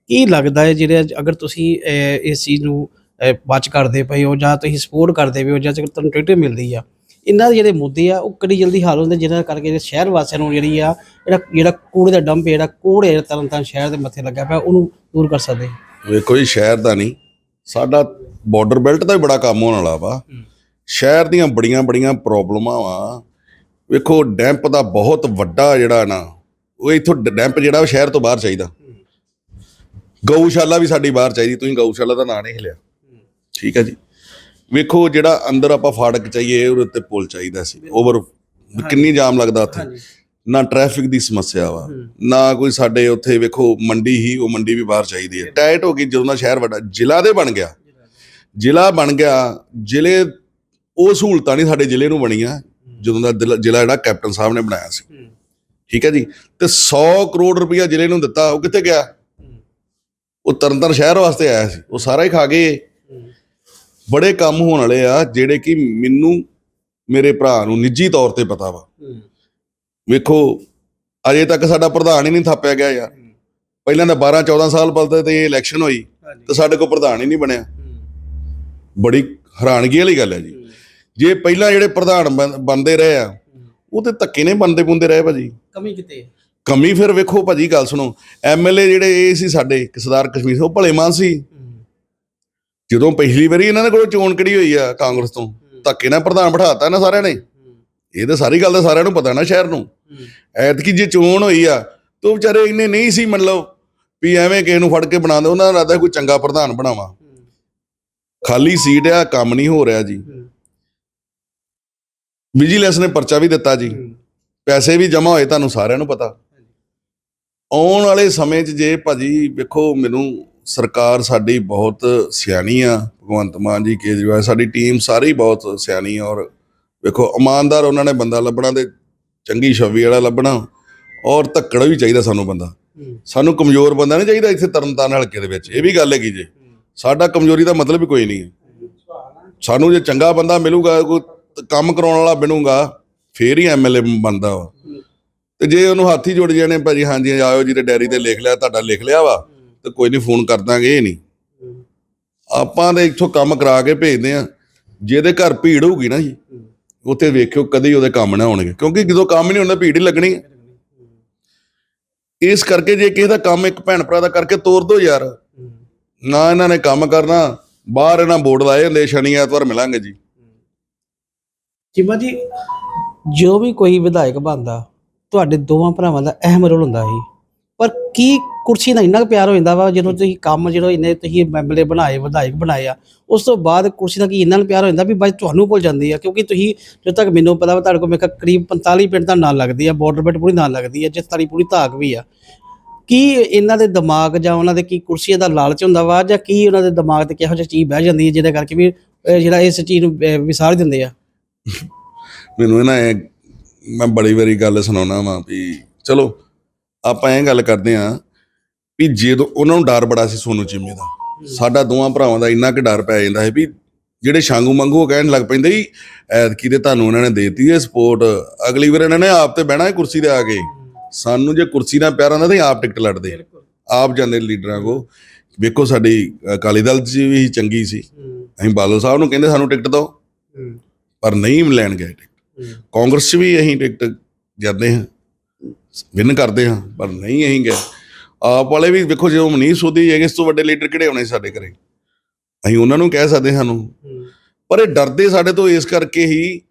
ਕੀ ਲੱਗਦਾ ਹੈ ਜਿਹੜੇ ਅਗਰ ਤੁਸੀਂ ਇਸ ਚੀਜ਼ ਨੂੰ ਬਚ ਕਰਦੇ ਪਏ ਹੋ ਜਾਂ ਤੁਸੀਂ ਸਪੋਰਟ ਕਰਦੇ ਪਏ ਹੋ ਜਾਂ ਤੁਹਾਨੂੰ ਟਿਕਟ ਮਿਲਦੀ ਆ। ਇਹਨਾਂ ਦੇ ਜਿਹੜੇ ਮੁੱਦੇ ਆ ਉਹ ਕਿੰਨੀ ਜਲਦੀ ਹੱਲ ਹੁੰਦੇ ਜਿਹਨਾਂ ਕਰਕੇ ਜਿਹੜੇ ਸ਼ਹਿਰ ਵਾਸੀਆਂ ਨੂੰ ਜਿਹੜੀ ਆ ਜਿਹੜਾ ਜਿਹੜਾ ਕੂੜੇ ਦਾ ਡੰਪ ਜਿਹੜਾ ਕੂੜੇ ਤਰਨਤਾਰਨ ਸ਼ਹਿਰ ਦੇ ਮੱਥੇ ਲੱਗਾ ਪਿਆ ਉਹਨੂੰ ਦੂਰ ਕਰ ਸਕਦੇ ਵੇਖੋ ਜੀ ਸ਼ਹਿਰ ਦਾ ਨਹੀਂ ਸਾਡਾ ਬਾਰਡਰ ਬੈਲਟ ਦਾ ਵੀ ਬੜਾ ਕੰਮ ਹੋਣ ਵਾਲਾ ਵਾ। ਸ਼ਹਿਰ ਦੀਆਂ ਬੜੀਆਂ ਬੜੀਆਂ ਪ੍ਰੋਬਲਮਾਂ ਵਾ। ਵੇਖੋ ਡੈਂਪ ਦਾ ਬਹੁਤ ਵੱਡਾ ਜਿਹੜਾ ਨਾ ਉਹ ਇਥੋਂ ਡੈਂਪ ਜਿਹੜਾ ਉਹ ਸ਼ਹਿਰ ਤੋਂ ਬਾਹਰ ਚਾਹੀਦਾ। ਗਊਸ਼ਾਲਾ ਵੀ ਸਾਡੀ ਬਾਹਰ ਚਾਹੀਦੀ ਤੁਸੀਂ ਗਊਸ਼ਾਲਾ ਦਾ ਨਾਂ ਨਹੀਂ ਲਿਆ ਠੀਕ ਹੈ ਜੀ। ਵੇਖੋ ਜਿਹੜਾ ਅੰਦਰ ਆਪਾਂ ਫਾੜਕ ਚਾਹੀਏ ਉਹਦੇ ਉੱਤੇ ਪੁਲ ਚਾਹੀਦਾ ਸੀ। ਓਵਰ ਕਿੰਨੀ ਜਾਮ ਲੱਗਦਾ ਉੱਥੇ? ਨਾ ਟ੍ਰੈਫਿਕ ਦੀ ਸਮੱਸਿਆ ਵਾ ਨਾ ਕੋਈ ਸਾਡੇ ਉੱਥੇ ਵੇਖੋ ਮੰਡੀ ਹੀ ਉਹ ਮੰਡੀ ਵੀ ਬਾਹਰ ਚਾਹੀਦੀ ਹੈ। ਟਾਈਟ ਹੋ ਗਈ ਜਦੋਂ ਦਾ ਸ਼ਹਿਰ ਵੱਡਾ ਜ਼ਿਲ੍ਹਾ ਦੇ ਬਣ ਗਿਆ। ਜ਼ਿਲ੍ਹਾ ਬਣ ਗਿਆ ਜ਼ਿਲ੍ਹੇ ਉਹ ਸਹੂਲਤਾਂ ਨਹੀਂ ਸਾਡੇ ਜ਼ਿਲ੍ਹੇ ਨੂੰ ਬਣੀਆਂ ਜਦੋਂ ਦਾ ਜ਼ਿਲ੍ਹਾ ਜਿਹੜਾ ਕੈਪਟਨ ਸਾਹਿਬ ਨੇ ਬਣਾਇਆ ਸੀ। ਠੀਕ ਹੈ ਜੀ। ਤੇ 100 ਕਰੋੜ ਰੁਪਇਆ ਜ਼ਿਲ੍ਹੇ ਨੂੰ ਦਿੱਤਾ ਉਹ ਕਿੱਥੇ ਗਿਆ? ਉਹ ਤਰਨਤਾਰਨ ਸ਼ਹਿਰ ਵਾਸਤੇ ਆਇਆ ਸੀ। ਉਹ ਸਾਰਾ ਹੀ ਖਾ ਗਏ। ਬੜੇ ਕੰਮ ਹੋਣ ਵਾਲੇ ਆ ਜਿਹੜੇ ਕਿ ਮੈਨੂੰ ਮੇਰੇ ਭਰਾ ਨੂੰ ਨਿੱਜੀ ਤੌਰ ਤੇ ਪਤਾ ਵਾ। ਵੇਖੋ ਅਜੇ ਤੱਕ ਸਾਡਾ ਪ੍ਰਧਾਨ ਹੀ ਨਹੀਂ ਥਾਪਿਆ ਗਿਆ ਯਾਰ। ਪਹਿਲਾਂ ਤਾਂ 12 14 ਸਾਲ ਪਹਿਲਾਂ ਤੇ ਇਲੈਕਸ਼ਨ ਹੋਈ ਤੇ ਸਾਡੇ ਕੋਲ ਪ੍ਰਧਾਨ ਹੀ ਨਹੀਂ ਬਣਿਆ। ਬੜੀ ਹੈਰਾਨਗੀ ਵਾਲੀ ਗੱਲ ਹੈ ਜੀ। ਜੇ ਪਹਿਲਾਂ ਜਿਹੜੇ ਪ੍ਰਧਾਨ ਬਣ- ਬਣਦੇ ਰਹੇ ਆ ਉਹ ਤੇ ਧੱਕੇ ਨੇ ਬਣਦੇ ਪੁੰਦੇ ਰਹੇ ਭਾਜੀ। ਕਮੀ ਕਿਤੇ? ਕਮੀ ਫਿਰ ਵੇਖੋ ਭਾਜੀ ਗੱਲ ਸੁਣੋ। ਐਮਐਲਏ ਜਿਹੜੇ ਇਹ ਸੀ ਸਾਡੇ ਸਰਦਾਰ ਕਸ਼ਮੀਰ ਉਹ ਭਲੇ ਮਾਨ ਸੀ। ਜਦੋਂ ਪਿਛਲੀ ਵਾਰੀ ਇਹਨਾਂ ਦੇ ਕੋਲ ਚੋਣ ਕਿਹੜੀ ਹੋਈ ਆ ਕਾਂਗਰਸ ਤੋਂ? ਧੱਕੇ ਨਾਲ ਪ੍ਰਧਾਨ ਬਿਠਾਤਾ ਇਹਨਾਂ ਸਾਰਿਆਂ ਨੇ। ਇਹ ਤਾਂ ਸਾਰੀ ਗੱਲ ਤਾਂ ਸਾਰਿਆਂ ਨੂੰ ਪਤਾ ਨਾ ਸ਼ਹਿਰ ਨੂੰ। ਐਤਕੀ ਜੇ ਚੋਣ ਹੋਈ ਆ ਤਾਂ ਵਿਚਾਰੇ ਇੰਨੇ ਨਹੀਂ ਸੀ ਮਤਲਬ ਵੀ ਐਵੇਂ ਕਿਸੇ ਨੂੰ ਫੜ ਕੇ ਬਣਾਉਂਦੇ ਉਹਨਾਂ ਦਾ ਇਰਾਦਾ ਕੋਈ ਚੰਗਾ ਪ੍ਰਧਾਨ ਬਣਾਵਾ। ਖਾਲੀ ਸੀਟ ਆ ਕੰਮ ਨਹੀਂ ਹੋ ਰਿਹਾ ਜੀ। ਵਿਜੀਲੈਂਸ ਨੇ ਪਰਚਾ ਵੀ ਦਿੱਤਾ ਜੀ। ਪੈਸੇ ਵੀ ਜਮ੍ਹਾਂ ਹੋਏ ਤੁਹਾਨੂੰ ਸਾਰਿਆਂ ਨੂੰ ਪਤਾ। ਆਉਣ ਵਾਲੇ ਸਮੇਂ 'ਚ ਜੇ ਭਾਜੀ ਵੇਖੋ ਮੈਨੂੰ ਸਰਕਾਰ ਸਾਡੀ ਬਹੁਤ ਸਿਆਣੀ ਆ ਭਗਵੰਤ ਮਾਨ ਜੀ ਕੇਜਰੀਵਾਲ ਸਾਡੀ ਟੀਮ ਸਾਰੀ ਬਹੁਤ ਸਿਆਣੀ ਔਰ ਵੇਖੋ ਇਮਾਨਦਾਰ ਉਹਨਾਂ ਨੇ ਬੰਦਾ ਲੱਭਣਾ ਤੇ ਚੰਗੀ ਛਵੀ ਵਾਲਾ ਲੱਭਣਾ ਔਰ ਧੱਕੜ ਵੀ ਚਾਹੀਦਾ ਸਾਨੂੰ ਬੰਦਾ। ਸਾਨੂੰ ਕਮਜ਼ੋਰ ਬੰਦਾ ਨਹੀਂ ਚਾਹੀਦਾ ਇੱਥੇ ਤਰਨਤਾਰਨ ਹਲਕੇ ਦੇ ਵਿੱਚ ਇਹ ਵੀ ਗੱਲ ਹੈਗੀ ਜੇ। ਸਾਡਾ ਕਮਜ਼ੋਰੀ ਦਾ ਮਤਲਬ ਹੀ ਕੋਈ ਨਹੀਂ ਹੈ। ਸਾਨੂੰ ਜੇ ਚੰਗਾ ਬੰਦਾ ਮਿਲੂਗਾ ਕੋਈ ਕੰਮ ਕਰਾਉਣ ਵਾਲਾ ਬਣੂਗਾ ਫੇਰ ਹੀ ਐਮਐਲਏ ਬਣਦਾ ਵਾ। ਤੇ ਜੇ ਉਹਨੂੰ ਹੱਥ ਹੀ ਜੁੜ ਜਾਣੇ ਭਾਜੀ ਹਾਂਜੀ ਆਇਓ ਜੀ ਤੇ ਡੈਰੀ ਤੇ ਲਿਖ ਲਿਆ ਤੁਹਾਡਾ ਲਿਖ ਲਿਆ ਵਾ। ਤੇ ਕੋਈ ਨਹੀਂ ਫੋਨ ਕਰ ਦਾਂਗੇ, ਇਹ ਨਹੀਂ। ਆਪਾਂ ਤੇ ਇੱਥੋਂ ਕੰਮ ਕਰਾ ਕੇ ਭੇਜਦੇ ਆ ਜਿਹਦੇ ਘਰ ਭੀੜ ਹੋਊਗੀ ਨਾ ਜੀ, ਉੱਥੇ ਵੇਖਿਓ ਕਦੀ ਉਹਦੇ ਕੰਮ ਨਾ ਹੋਣਗੇ ਕਿਉਂਕਿ ਜਦੋਂ ਕੰਮ ਨਹੀਂ ਹੁੰਦਾ, ਭੀੜ ਹੀ ਲੱਗਣੀ ਹੈ। ਇਸ ਕਰਕੇ ਜੇ ਕਿਸੇ ਦਾ ਕੰਮ ਇੱਕ ਭੈਣ ਭਰਾ ਦਾ ਕਰਕੇ ਤੋਰ ਦੋ ਯਾਰ। ਨਾ ਇਹਨਾਂ ਨੇ ਕੰਮ ਕਰਨਾ, ਬਾਹਰ ਇਹਨਾਂ ਬੋਰਡ ਲਾਏ ਹੁੰਦੇ, ਸ਼ਨੀ ਐਤਵਾਰ ਮਿਲਾਂਗੇ ਜੀ। ਚੀਮਾ ਜੀ, ਜੋ ਵੀ ਕੋਈ ਵਿਧਾਇਕ ਬਣਦਾ, ਤੁਹਾਡੇ ਦੋਵਾਂ ਭਰਾਵਾਂ ਦਾ ਅਹਿਮ ਰੋਲ ਹੁੰਦਾ ਸੀ। ਪਰ ਕੀ ਕੁਰਸੀ ਨਾਲ ਇੰਨਾ ਕੁ ਪਿਆਰ ਹੋ ਜਾਂਦਾ ਵਾ, ਜਦੋਂ ਤੁਸੀਂ ਕੰਮ ਜਦੋਂ ਇੰਨੇ ਤੁਸੀਂ ਮੈਂਬਲੇ ਬਣਾਏ, ਵਿਧਾਇਕ ਬਣਾਏ ਆ, ਉਸ ਤੋਂ ਬਾਅਦ ਕੁਰਸੀ ਦਾ ਕੀ ਇੰਨਾ ਪਿਆਰ ਹੋ ਜਾਂਦਾ ਵੀ ਬਾਈ ਤੁਹਾਨੂੰ ਭੁੱਲ ਜਾਂਦੀ ਆ, ਕਿਉਂਕਿ ਤੁਸੀਂ ਜਦੋਂ ਤੱਕ ਮੈਨੂੰ ਪਤਾ ਵਾ, ਤੁਹਾਡੇ ਕੋਲ ਮੇਰੇ ਕਰੀਬ 45 ਪਿੰਡ ਦਾ ਨਾਂ ਲੱਗਦੀ ਆ ਬਾਰਡਰ ਪਿੰਡ ਪੂਰੀ ਨਾਂ ਲੱਗਦੀ ਆ, ਜਿਸ ਤਾਰੀ ਪੂਰੀ ਧਾਕ ਵੀ ਆ। ਕੀ ਇਹਨਾਂ ਦੇ ਦਿਮਾਗ ਜਾਂ ਉਹਨਾਂ ਦੇ ਕੀ ਕੁਰਸੀਆਂ ਦਾ ਲਾਲਚ ਹੁੰਦਾ ਵਾ, ਜਾਂ ਕੀ ਉਹਨਾਂ ਦੇ ਦਿਮਾਗ ਤੇ ਕਿਹੋ ਜਿਹੀ ਚੀਜ਼ ਬਹਿ ਜਾਂਦੀ ਹੈ ਜਿਹਦੇ ਕਰਕੇ ਵੀ, ਅਹ, ਜਿਹੜਾ ਇਸ ਚੀਜ਼ ਨੂੰ ਵਿਸਾਰ ਦਿੰਦੇ ਆ? ਮੈਨੂੰ ਨਾ ਮੈਂ ਬੜੀ ਵਾਰੀ ਗੱਲ ਸੁਣਾਉਣਾ ਵਾਂ ਵੀ, ਚਲੋ, ਆਪਾਂ ਇਹ ਗੱਲ ਕਰਦੇ ਆਂ ਵੀ ਜਦੋਂ ਉਹਨਾਂ ਨੂੰ ਡਰ ਬੜਾ ਸੀ ਸੋਨੂ ਚਿੰਮੇ ਦਾ ਸਾਡਾ ਦੋਵਾਂ ਭਰਾਵਾਂ ਦਾ ਇੰਨਾ ਕਿ ਡਰ ਪੈ ਜਾਂਦਾ ਹੈ ਵੀ ਜਿਹੜੇ ਸ਼ਾਂਗੂ ਮੰਗੂ ਉਹ ਕਹਿਣ ਲੱਗ ਪੈਂਦੇ ਹੀ ਐਤਕੀ ਤੇ ਤੁਹਾਨੂੰ ਉਹਨਾਂ ਨੇ ਦੇਤੀ ਹੈ ਸਪੋਰਟ ਅਗਲੀ ਵਾਰ ਇਹਨਾਂ ਨੇ ਆਪ ਤੇ ਬਹਿਣਾ ਹੈ ਕੁਰਸੀ ਤੇ ਆ ਕੇ। ਸਾਨੂੰ ਜੇ ਕੁਰਸੀ ਨਾਲ ਪਿਆਰ ਆਉਂਦਾ ਤੇ ਆਪ ਟਿਕਟ ਲੜਦੇ। ਆਪ ਜਾਂਦੇ ਲੀਡਰਾਂ ਕੋ ਵੇਖੋ ਸਾਡੀ ਅਕਾਲੀ ਦਲ 'ਚ ਵੀ ਚੰਗੀ ਸੀ। ਅਸੀਂ ਬਾਦਲ ਸਾਹਿਬ ਨੂੰ ਕਹਿੰਦੇ ਸਾਨੂੰ ਟਿਕਟ ਦਿਓ। ਪਰ ਨਹੀਂ ਲੈਣ ਗਏ ਟਿਕਟ। ਕਾਂਗਰਸ ਵੀ ਅਸੀਂ ਟਿਕਟ ਜਾਂਦੇ ਹਾਂ। ਵਿਨ ਕਰਦੇ ਹਾਂ ਪਰ ਨਹੀਂ ਅਸੀਂ ਗਏ। ਆਪ ਵਾਲੇ ਵੀ ਵੇਖੋ ਜਦੋਂ ਮਨੀਸ਼ ਸੋਧੀ ਹੈਗੇ ਇਸ ਤੋਂ ਵੱਡੇ ਲੀਡਰ ਕਿਹੜੇ ਹੋਣੇ ਸਾਡੇ ਘਰੇ? ਅਸੀਂ ਉਹਨਾਂ ਨੂੰ ਕਹਿ ਸਕਦੇ ਸਾਨੂੰ। ਪਰ ਇਹ ਡਰਦੇ ਸਾਡੇ ਤੋਂ ਇਸ ਕਰਕੇ ਹੀ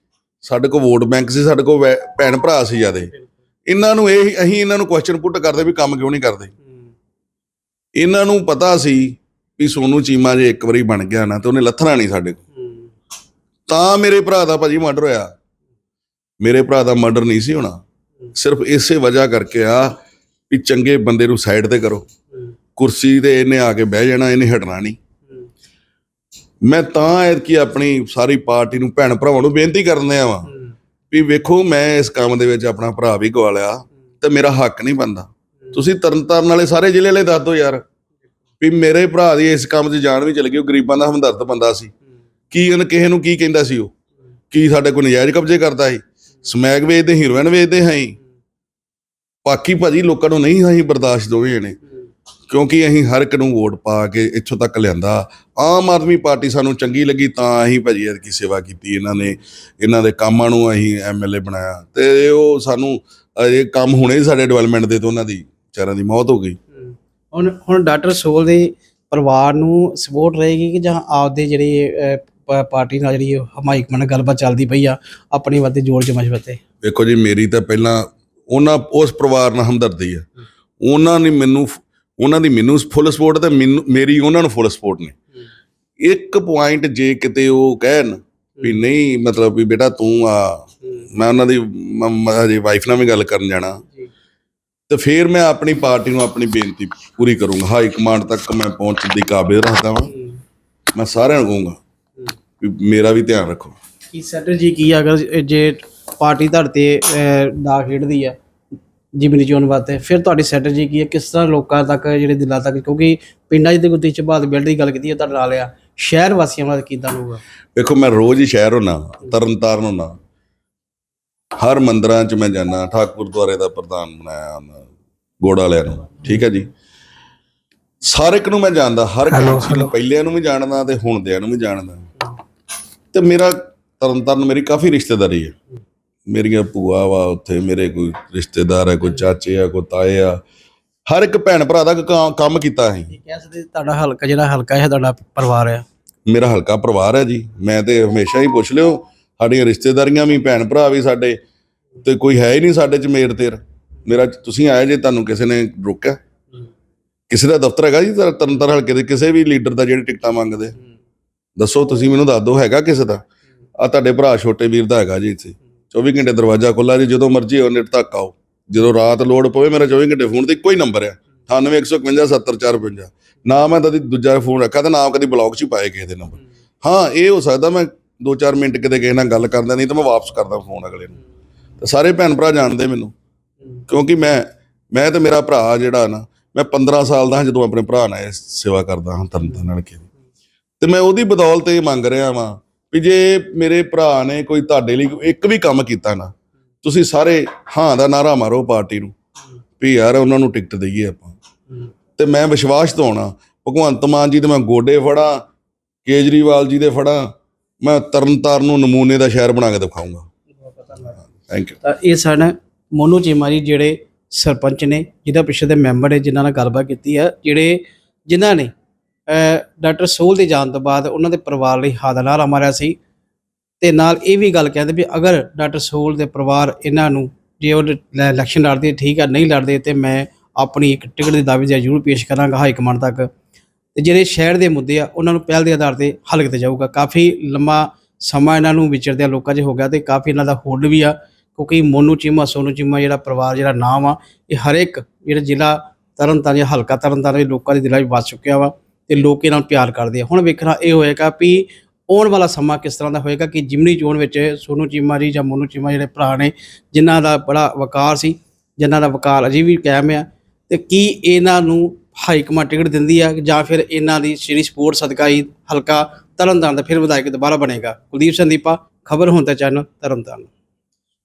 ਸਾਡੇ ਕੋਲ ਵੋਟ ਬੈਂਕ ਸੀ ਸਾਡੇ ਕੋਲ ਭੈਣ ਭਰਾ ਸੀ ਜਿਆਦੇ। ਇਹਨਾਂ ਨੂੰ ਇਹ ਅਸੀਂ ਇਹਨਾਂ ਨੂੰ ਕੁਐਸਚਨ ਪੁੱਟ ਕਰਦੇ ਵੀ ਕੰਮ ਕਿਉਂ ਨਹੀਂ ਕਰਦੇ। ਇਹਨਾਂ ਨੂੰ ਪਤਾ ਸੀ ਵੀ ਸੋਨੂ ਚੀਮਾ ਜੇ ਇੱਕ ਵਾਰੀ ਬਣ ਗਿਆ ਨਾ ਤੇ ਉਹਨੇ ਲੱਥਣਾ ਨਹੀਂ ਸਾਡੇ ਕੋਲ। ਤਾਂ ਮੇਰੇ ਭਰਾ ਦਾ ਭਾਜੀ ਮਰਡਰ ਹੋਇਆ। ਮੇਰੇ ਭਰਾ ਦਾ ਮਰਡਰ ਨਹੀਂ ਸੀ ਹੋਣਾ। ਸਿਰਫ ਇਸੇ ਵਜ੍ਹਾ ਕਰਕੇ ਆ ਵੀ ਚੰਗੇ ਬੰਦੇ ਨੂੰ ਸਾਈਡ ਤੇ ਕਰੋ। ਕੁਰਸੀ ਤੇ ਇਹਨੇ ਆ ਕੇ ਬਹਿ ਜਾਣਾ, ਇਹਨੇ ਹਟਣਾ ਨਹੀਂ। ਮੈਂ ਤਾਂ ਐਤਕੀ ਆਪਣੀ ਸਾਰੀ ਪਾਰਟੀ ਨੂੰ ਭੈਣ ਭਰਾਵਾਂ ਨੂੰ ਬੇਨਤੀ ਕਰਨ ਆ ਵਾਂ ਵੀ ਵੇਖੋ, ਮੈਂ ਇਸ ਕੰਮ ਦੇ ਵਿੱਚ ਆਪਣਾ ਭਰਾ ਵੀ ਗਵਾ ਲਿਆ ਤੇ ਮੇਰਾ ਹੱਕ ਨਹੀਂ ਬੰਦਾ ਤੁਸੀਂ ਤਰਨਤਾਰਨ ਵਾਲੇ ਸਾਰੇ ਜ਼ਿਲ੍ਹੇ ਲਈ ਦੱਸ ਦਿਓ ਯਾਰ ਵੀ ਮੇਰੇ ਭਰਾ ਦੀ ਇਸ ਕੰਮ 'ਚ ਜਾਨ ਵੀ ਚਲ ਗਈ, ਉਹ ਗਰੀਬਾਂ ਦਾ ਹਮਦਰਦ ਬੰਦਾ ਸੀ। ਕੀ ਉਹਨੇ ਕਿਸੇ ਨੂੰ ਕੀ ਕਹਿੰਦਾ ਸੀ ਉਹ? ਕੀ ਸਾਡੇ ਕੋਲ ਨਜਾਇਜ਼ ਕਬਜ਼ੇ ਕਰਦਾ ਸੀ? ਸਮੈਕ ਵੇਚਦੇ, ਹੀਰੋਇਨ ਵੇਚਦੇ ਹਾਂ। ਬਾਕੀ ਭਾਜੀ ਲੋਕਾਂ ਨੂੰ ਨਹੀਂ ਅਸੀਂ ਬਰਦਾਸ਼ਤ ਦੋਵੇਂ ਜਣੇ। ਕਿਉਂਕਿ ਅਸੀਂ ਹਰ ਇੱਕ ਨੂੰ ਵੋਟ ਪਾ ਕੇ ਇੱਥੋਂ ਤੱਕ ਲਿਆਂਦਾ। ਆਮ ਆਦਮੀ ਪਾਰਟੀ ਸਾਨੂੰ ਚੰਗੀ ਲੱਗੀ ਤਾਂ ਅਸੀਂ ਭਾਜੀ ਐਤਕੀ ਸੇਵਾ ਕੀਤੀ ਇਹਨਾਂ ਨੇ। ਇਹਨਾਂ ਦੇ ਕੰਮਾਂ ਨੂੰ ਅਸੀਂ ਐਮਐਲਏ ਬਣਾਇਆ। ਤੇ ਉਹ ਸਾਨੂੰ ਇਹ ਕੰਮ ਹੁਣੇ ਸਾਡੇ ਡਿਵੈਲਪਮੈਂਟ ਦੇ ਤੋਂ ਉਹਨਾਂ ਦੀ ਵਿਚਾਰਾਂ ਦੀ ਮੌਤ ਹੋ ਗਈ। ਹੁਣ ਹੁਣ ਡਾਕਟਰ ਸੋਲ ਦੇ ਪਰਿਵਾਰ ਨੂੰ ਸਪੋਰਟ ਰਹੇਗੀ ਕਿ ਜਾਂ ਆਪਦੇ ਜਿਹੜੀ ਪਾਰਟੀ ਨਾਲ ਜਿਹੜੀ ਹਮਾਇਕ ਗੱਲਬਾਤ ਚੱਲਦੀ ਪਈ ਆ ਆਪਣੀ ਵਾਤੇ ਜੋੜ ਜਮਜ ਵਾਤੇ ਵੇਖੋ ਜੀ ਮੇਰੀ ਤਾਂ ਪਹਿਲਾਂ ਉਹਨਾਂ ਉਸ ਪਰਿਵਾਰ ਨਾਲ ਹਮਦਰਦੀ ਆ। ਉਹਨਾਂ ਨੇ ਮੈਨੂੰ ਉਹਨਾਂ ਦੀ ਮੈਨੂੰ ਫੁੱਲ ਸਪੋਰਟ ਤੇ ਮੈਨੂੰ ਮੇਰੀ ਉਹਨਾਂ ਨੂੰ ਫੁੱਲ ਸਪੋਰਟ ਨੇ। ਇੱਕ ਪੁਆਇੰਟ ਜੇ ਕਿਤੇ ਉਹ ਕਹਿਣ ਵੀ ਨਹੀਂ ਮਤਲਬ ਵੀ ਬੇਟਾ ਤੂੰ ਆ ਮੈਂ ਉਹਨਾਂ ਦੀ ਹਜੇ ਵਾਈਫ ਨਾਲ ਵੀ ਗੱਲ ਕਰਨ ਜਾਣਾ। ਤੇ ਫਿਰ ਮੈਂ ਆਪਣੀ ਪਾਰਟੀ ਨੂੰ ਆਪਣੀ ਬੇਨਤੀ ਪੂਰੀ ਕਰੂੰਗਾ। ਹਾਈ ਕਮਾਂਡ ਤੱਕ ਮੈਂ ਪਹੁੰਚਣ ਦੀ ਕਾਬਿਲ ਰੱਖਦਾ ਵਾਂ। ਮੈਂ ਸਾਰਿਆਂ ਨੂੰ ਕਹੂੰਗਾ ਵੀ ਮੇਰਾ ਵੀ ਧਿਆਨ ਰੱਖੋ। ਕੀ ਸਟ੍ਰੈਟਜੀ ਕੀ ਆ ਅਗਰ ਜੇ ਪਾਰਟੀ ਤੁਹਾਡੇ ਤੇ ਦਾ ਖੇਡਦੀ ਆ ਜਿਮਨੀ ਚੋਣ ਵਾਸਤੇ। ਫਿਰ ਤੁਹਾਡੀ ਸਟ੍ਰੈਟਜੀ ਕੀ ਹੈ? ਕਿਸ ਤਰ੍ਹਾਂ ਲੋਕਾਂ ਤੱਕ ਜਿਹੜੇ ਦਿਲਾਂ ਤੱਕ? ਕਿਉਂਕਿ ਪਿੰਡਾਂ 'ਚ ਤੇ ਗੁੱਤੀ ਚ ਬਾਦ ਬਿਲਡ ਦੀ ਗੱਲ ਕੀਤੀ ਹੈ ਤੁਹਾਡੇ ਨਾਲ ਆ ਸ਼ਹਿਰ ਵਾਸੀਆਂ ਨਾਲ ਕਿਦਾਂ ਹੋਊਗਾ? ਵੇਖੋ ਮੈਂ ਰੋਜ਼ ਹੀ ਸ਼ਹਿਰ ਹੁੰਨਾ ਤਰਨ ਤਾਰਨ ਹੁੰਨਾ ਹਰ ਮੰਦਰਾਂ 'ਚ ਮੈਂ ਜਾਣਾ ਠਾਕੁਰ ਗੁਰਦੁਆਰੇ ਦਾ ਪ੍ਰਧਾਨ ਬਣਾਇਆ ਉਹਨਾਂ ਗੋੜਾ ਵਾਲਿਆਂ ਨੂੰ। ਠੀਕ ਹੈ ਜੀ? ਸਾਰੇ ਇੱਕ ਨੂੰ ਮੈਂ ਜਾਣਦਾ ਹਰ ਕਿਸੇ ਨੂੰ ਪਹਿਲਿਆਂ ਨੂੰ ਵੀ ਜਾਣਦਾ ਤੇ ਹੁਣ ਦਿਆਂ ਨੂੰ ਵੀ ਜਾਣਦਾ। ਤੇ ਮੇਰਾ ਤਰਨ ਤਾਰਨ ਮੇਰੀ ਕਾਫੀ ਰਿਸ਼ਤੇਦਾਰੀ ਹੈ। ਮੇਰੀਆਂ ਭੂਆ ਵਾ ਉੱਥੇ ਮੇਰੇ ਕੋਈ ਰਿਸ਼ਤੇਦਾਰ ਹੈ ਕੋਈ ਚਾਚੇ ਆ ਕੋਈ ਤਾਏ ਆ ਹਰ ਇੱਕ ਭੈਣ ਭਰਾ ਦਾ ਕ- ਕੰਮ ਕੀਤਾ ਅਸੀਂ। ਇਹ ਕਹਿ ਸਕਦੇ ਤੁਹਾਡਾ ਹਲਕਾ ਜਿਹੜਾ ਹਲਕਾ ਹੈ ਤੁਹਾਡਾ ਪਰਿਵਾਰ ਹੈ ਮੇਰਾ ਹਲਕਾ ਪਰਿਵਾਰ ਹੈ ਜੀ। ਮੈਂ ਤੇ ਹਮੇਸ਼ਾ ਹੀ ਪੁੱਛ ਲਿਓ ਸਾਡੀਆਂ ਰਿਸ਼ਤੇਦਾਰੀਆਂ ਵੀ ਭੈਣ ਭਰਾ ਵੀ ਸਾਡੇ ਤੇ ਕੋਈ ਹੈ ਹੀ ਨਹੀਂ ਸਾਡੇ ਚ ਮੇਰ ਤੇਰ। ਮੇਰਾ ਤੁਸੀਂ ਆਏ ਜੇ ਤੁਹਾਨੂੰ ਕਿਸੇ ਨੇ ਰੋਕਿਆ? ਕਿਸੇ ਦਾ ਦਫ਼ਤਰ ਹੈਗਾ ਜੀ ਤਰ- ਤਰਨਤਾਰਨ ਹਲਕੇ ਦੇ ਕਿਸੇ ਵੀ ਲੀਡਰ ਦਾ ਜਿਹੜੇ ਟਿਕਟਾਂ ਮੰਗਦੇ? ਦੱਸੋ ਤੁਸੀਂ ਮੈਨੂੰ ਦੱਸ ਦਿਓ ਹੈਗਾ ਕਿਸੇ ਦਾ? ਆ ਤੁਹਾਡੇ ਭਰਾ ਛੋਟੇ ਵੀਰ ਦਾ ਹੈਗਾ ਜੀ ਇੱਥੇ। 24 ਘੰਟੇ ਦਰਵਾਜ਼ਾ ਖੁੱਲਾ ਜੀ, ਜਦੋਂ ਮਰਜ਼ੀ ਆਓ ਤੱਕ ਆਓ। ਜਦੋਂ ਰਾਤ ਲੋੜ ਪਵੇ, ਮੇਰਾ 24 ਘੰਟੇ ਫੋਨ ਤੇ ਇੱਕੋ ਹੀ ਨੰਬਰ ਹੈ 9815570455 ਨਾ ਮੈਂ ਕਦੀ ਦੂਜਾ ਫੋਨ ਰੱਖਿਆ ਤਾਂ ਨਾ ਕਦੀ ਬਲੌਗ 'ਚ ਪਾਏ ਕਿਸੇ ਦੇ ਨੰਬਰ। ਹਾਂ, ਇਹ ਹੋ ਸਕਦਾ ਮੈਂ 2-4 ਮਿੰਟ ਕਿਤੇ ਕਿਸੇ ਨਾਲ ਗੱਲ ਕਰਦਾ, ਨਹੀਂ ਤਾਂ ਮੈਂ ਵਾਪਸ ਕਰਦਾ ਫੋਨ ਅਗਲੇ ਨੂੰ। ਤਾਂ ਸਾਰੇ ਭੈਣ ਭਰਾ ਜਾਣਦੇ ਮੈਨੂੰ, ਕਿਉਂਕਿ ਮੈਂ ਮੈਂ ਤੇ ਮੇਰਾ ਭਰਾ ਜਿਹੜਾ ਨਾ, ਮੈਂ 15 ਸਾਲ ਦਾ ਹਾਂ ਜਦੋਂ ਆਪਣੇ ਭਰਾ ਨਾਲ ਇਹ ਸੇਵਾ ਕਰਦਾ ਹਾਂ ਤਰਨਤਾਰਨ ਨਾਲ ਕੇ ਤੇ ਮੈਂ ਉਹਦੀ ਬਦੌਲਤ ਇਹ ਮੰਗ ਰਿਹਾ ਵਾਂ ਵੀ ਜੇ ਮੇਰੇ ਭਰਾ ਨੇ ਕੋਈ ਤੁਹਾਡੇ ਲਈ ਇੱਕ ਵੀ ਕੰਮ ਕੀਤਾ ਨਾ, ਤੁਸੀਂ ਸਾਰੇ ਹਾਂ ਦਾ ਨਾਰਾ ਮਾਰੋ ਪਾਰਟੀ ਨੂੰ, ਵੀ ਯਾਰ ਉਹਨਾਂ ਨੂੰ ਟਿਕਟ ਦਈਏ ਆਪਾਂ। ਤੇ ਮੈਂ ਵਿਸ਼ਵਾਸ ਦਿਵਾਉਣਾ ਭਗਵੰਤ ਮਾਨ ਜੀ ਦੇ ਮੈਂ ਗੋਡੇ ਫੜਾਂ, ਕੇਜਰੀਵਾਲ ਜੀ ਦੇ ਫੜਾਂ, ਮੈਂ ਤਰਨਤਾਰਨ ਨੂੰ ਨਮੂਨੇ ਦਾ ਸ਼ਹਿਰ ਬਣਾ ਕੇ ਦਿਖਾਊਂਗਾ ਥੈਂਕ ਯੂ ਤਾਂ ਇਹ ਸਨ ਮੋਨੂ ਚੀਮਾ ਜੀ ਜਿਹੜੇ ਸਰਪੰਚ ਨੇ, ਜਿਹਦਾ ਪਿਛੇ ਦੇ ਮੈਂਬਰ ਹੈ ਜਿਨ੍ਹਾਂ ਨਾਲ ਗੱਲਬਾਤ ਕੀਤੀ ਹੈ, ਜਿਹੜੇ ਜਿਨ੍ਹਾਂ ਨੇ ਡਾਕਟਰ ਸੋਲ ਦੇ ਜਾਣ ਤੋਂ ਬਾਅਦ ਉਹਨਾਂ ਦੇ ਪਰਿਵਾਰ ਲਈ ਹਾਦਨਾਰਾ ਮਾਰਿਆ ਸੀ। ਤੇ ਨਾਲ ਇਹ ਵੀ ਗੱਲ ਕਹਿੰਦੇ ਵੀ ਅਗਰ ਡਾਕਟਰ ਸੋਲ ਦੇ ਪਰਿਵਾਰ ਇਹਨਾਂ ਨੂੰ ਜੇ ਉਹ ਲ- ਇਲੈਕਸ਼ਨ ਲੜਦੇ, ਠੀਕ ਆ, ਨਹੀਂ ਲੜਦੇ ਤੇ ਮੈਂ ਆਪਣੀ ਇੱਕ ਟਿਕਟ ਦੇ ਦਾਅਵੇ ਜ਼ਰੂਰ ਪੇਸ਼ ਕਰਾਂਗਾ ਹਾਈ ਕਮਾਂਡ ਤੱਕ। ਤੇ ਜਿਹੜੇ ਸ਼ਹਿਰ ਦੇ ਮੁੱਦੇ ਆ, ਉਹਨਾਂ ਨੂੰ ਪਹਿਲ ਦੇ ਆਧਾਰ ਤੇ ਹੱਲ ਕੀਤਾ ਜਾਊਗਾ। ਕਾਫੀ ਲੰਮਾ ਸਮਾਂ ਇਹਨਾਂ ਨੂੰ ਵਿਚਰਦਿਆਂ ਲੋਕਾਂ 'ਚ ਹੋ ਗਿਆ ਤੇ ਕਾਫੀ ਇਹਨਾਂ ਦਾ ਹੋਲਡ ਵੀ ਆ, ਕਿਉਂਕਿ ਮੋਨੂ ਚੀਮਾ, ਸੋਨੂ ਚੀਮਾ ਜਿਹੜਾ ਪਰਿਵਾਰ, ਜਿਹੜਾ ਨਾਮ ਆ, ਇਹ ਹਰ ਇੱਕ ਜਿਹੜਾ ਜ਼ਿਲ੍ਹਾ ਤਰਨਤਾਰਨ ਜਾਂ ਹਲਕਾ ਤਰਨਤਾਰਨ ਦੇ ਲੋਕਾਂ ਦੇ ਦਿਲਾਂ 'ਚ ਵੱਸ ਚੁੱਕਿਆ ਵਾ। ਤੇ ਲੋਕ ਇਹਨਾਂ ਨੂੰ ਪਿਆਰ ਕਰਦੇ ਆ। ਹੁਣ ਵੇਖਣਾ ਇਹ ਹੋਏਗਾ ਵੀ ਆਉਣ ਵਾਲਾ ਸਮਾਂ ਕਿਸ ਤਰ੍ਹਾਂ ਦਾ ਹੋਏਗਾ ਕਿ ਜਿਮਨੀ ਚੋਣ ਵਿੱਚ ਸੋਨੂ ਚੀਮਾ ਜੀ ਜਾਂ ਮੋਨੂ ਚੀਮਾ ਜਿਹੜੇ ਭਰਾ ਨੇ, ਜਿਨ੍ਹਾਂ ਦਾ ਬੜਾ ਵਕਾਰ ਸੀ, ਜਿਨ੍ਹਾਂ ਦਾ ਵਕਾਰ ਅਜੇ ਵੀ ਕਾਇਮ ਆ, ਤੇ ਕੀ ਇਹਨਾਂ ਨੂੰ ਹਾਈ ਕਮਾਂਡ ਟਿਕਟ ਦਿੰਦੀ ਆ ਜਾਂ ਫਿਰ ਇਹਨਾਂ ਦੀ ਸ਼੍ਰੀ ਸਪੋਰਟ ਸਦਕਾ ਹੀ ਹਲਕਾ ਤਰਨਤਾਰਨ ਦਾ ਫਿਰ ਵਿਧਾਇਕ ਦੁਬਾਰਾ ਬਣੇਗਾ? ਕੁਲਦੀਪ ਸੰਦੀਪਾ, ਖਬਰ ਹੁਣ ਤੇ ਚੈਨਲ ਤਰਨਤਾਰਨ।